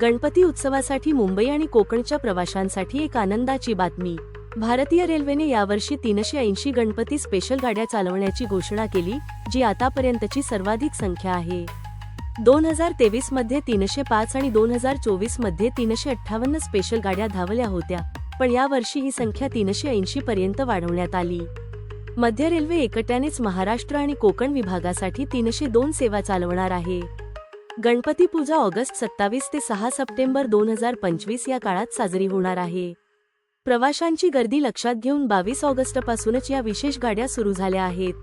गणपती उत्सवासाठी मुंबई आणि कोकणच्या प्रवाशांसाठी एक आनंदाची बातमी. भारतीय रेल्वेने यावर्षी तीनशे ऐंशी गणपती स्पेशल गाड्या चालवण्याची घोषणा केली जी आतापर्यंतची सर्वाधिक संख्या आहे. दोन हजार तेवीसमध्ये तीनशे पाच आणि दोन हजार चोवीसमध्ये तीनशे अठ्ठावन्न स्पेशल गाड्या धावल्या होत्या पण यावर्षी ही संख्या तीनशे ऐंशी पर्यंत वाढवण्यात आली. मध्य रेल्वे एकट्यानेच महाराष्ट्र आणि कोकण विभागासाठी तीनशे दोन सेवा चालवणार आहे. गणपती पूजा ऑगस्ट सत्तावीस ते सहा सप्टेंबर दोन हजार पंचवीस या काळात साजरी होणार आहे. प्रवाशांची गर्दी लक्षात घेऊन बावीस ऑगस्टपासूनच या विशेष गाड्या सुरू झाल्या आहेत.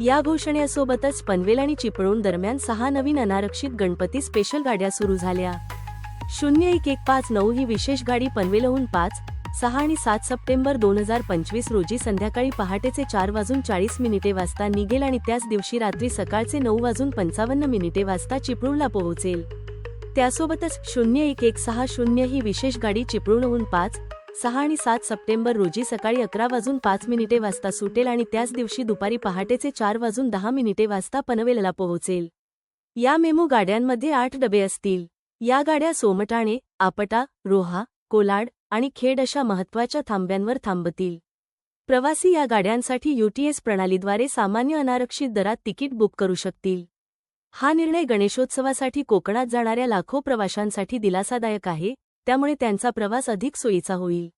या घोषणेसोबतच पनवेल आणि चिपळूण दरम्यान सहा नवीन अनारक्षित गणपती स्पेशल गाड्या सुरू झाल्या. शून्य एक एक पाच नऊ ही विशेष गाडी पनवेलहून पाच सहा आणि सात सप्टेंबर दोन हजार पंचवीस रोजी संध्याकाळी पहाटेचे चार वाजून चाळीस मिनिटे वाजता निघेल आणि त्याच दिवशी रात्री सकाळचे नऊ वाजून पंचावन्न मिनिटे वाजता चिपळूणला पोहोचेल. त्यासोबतच शून्य एक एक सहा शून्य ही विशेष गाडी चिपळूणहून पाच सहा आणि सात सप्टेंबर रोजी सकाळी अकरा वाजून पाच मिनिटे वाजता सुटेल आणि त्याच दिवशी दुपारी पहाटेचे चार वाजून दहा मिनिटे वाजता पनवेलला पोहोचेल. या मेमो गाड्यांमध्ये आठ डबे असतील. या गाड्या सोमटाणे आपटा रोहा कोलाड आणि खेड अशा महत्त्वाच्या थांब्यांवर थांबतील. प्रवासी या गाड्यांसाठी यूटीएस प्रणालीद्वारे सामान्य अनारक्षित दरात तिकीट बुक करू शकतील. हा निर्णय गणेशोत्सवासाठी कोकणात जाणाऱ्या लाखो प्रवाशांसाठी दिलासादायक आहे त्यामुळे त्यांचा प्रवास अधिक सोयीचा होईल.